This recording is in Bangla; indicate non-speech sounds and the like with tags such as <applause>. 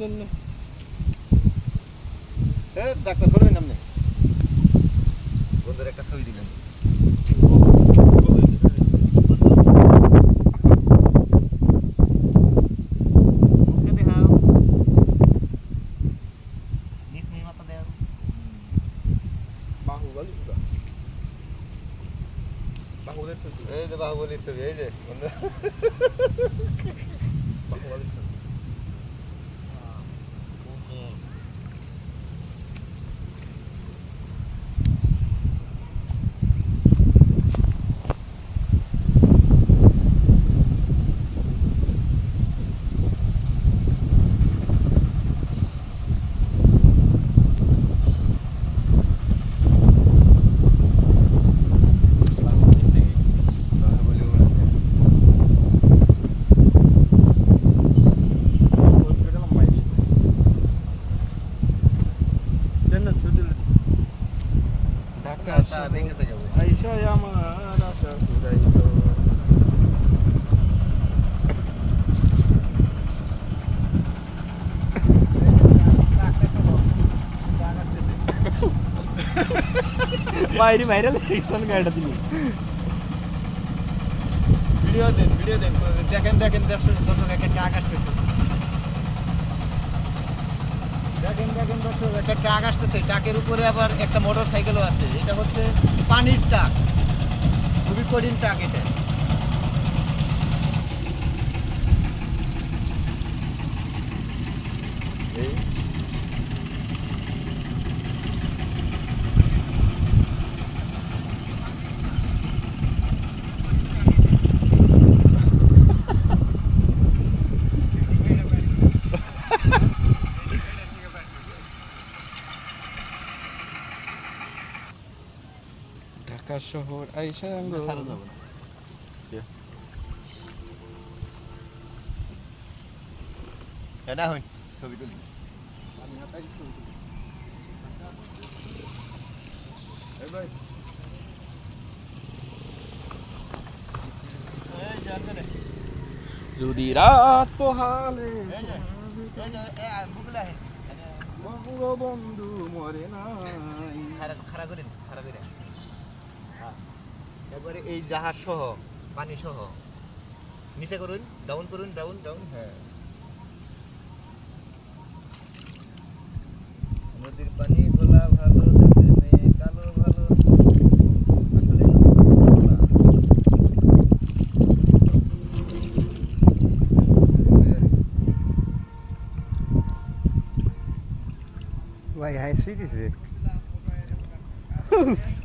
নেন ডাক্তার করবেন আপনি? বন্ধুর একটা ছবি দিলেন। এই যে বাহুবলীর ছবি এই যে। বাহুবলীর ছবি। ঢাকা আচ্ছা দেখে তো যাবো আইসা আমার আশা ফুরাইলো মাইরি মাইরা দেখতাম গাড়িটা দিলি ভিডিও দেন ভিডিও দেন দেখেন দেখেন দর্শক দর্শক একটা একটা ট্রাক আসতেছে ট্রাকের উপরে আবার একটা মোটর সাইকেলও আছে। এটা হচ্ছে পানির ট্রাক খুবই কঠিন ট্রাক এটা এই ঢাকা শহর। আইসা যাব না। এটা হই ছবি তুলি। আমি হাতাই এই ভাই। যদি রাত পোহালে বন্ধু মরে না খাড়া করে খাড়া করে হ্যাঁ একবারে এই জাহাজ সহ পানি সহ নিচে করুন ডাউন করুন ডাউন ডাউন হ্যাঁ। নদীর পানি গোলা ভালো কালো ভালো। ভাই হাই দিছে <laughs>